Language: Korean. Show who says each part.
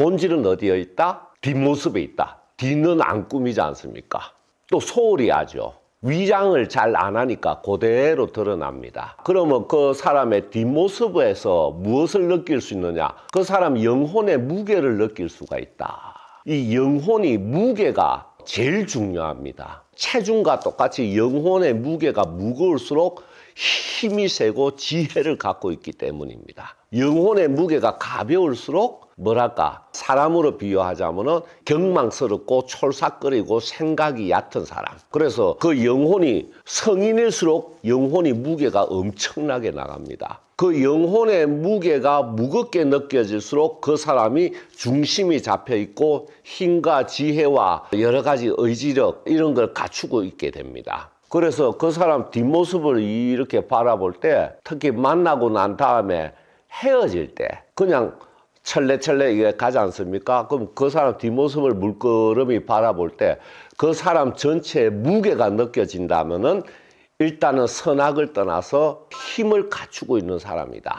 Speaker 1: 본질은 어디에 있다? 뒷모습에 있다. 뒤는 안 꾸미지 않습니까? 또 소홀히 하죠. 위장을 잘 안 하니까 그대로 드러납니다. 그러면 그 사람의 뒷모습에서 무엇을 느낄 수 있느냐? 그 사람 영혼의 무게를 느낄 수가 있다. 이 영혼이 무게가 제일 중요합니다. 체중과 똑같이 영혼의 무게가 무거울수록 힘이 세고 지혜를 갖고 있기 때문입니다. 영혼의 무게가 가벼울수록 뭐랄까 사람으로 비유하자면은 경망스럽고 촐싹거리고 생각이 얕은 사람. 그래서 그 영혼이 성인일수록 영혼이 무게가 엄청나게 나갑니다. 그 영혼의 무게가 무겁게 느껴질수록 그 사람이 중심이 잡혀 있고 힘과 지혜와 여러 가지 의지력 이런 걸 갖추고 있게 됩니다. 그래서 그 사람 뒷모습을 이렇게 바라볼 때 특히 만나고 난 다음에 헤어질 때 그냥 철레철레 이게 가지 않습니까? 그럼 그 사람 뒷모습을 물끄러미 바라볼 때 그 사람 전체의 무게가 느껴진다면은 일단은 선악을 떠나서 힘을 갖추고 있는 사람이다.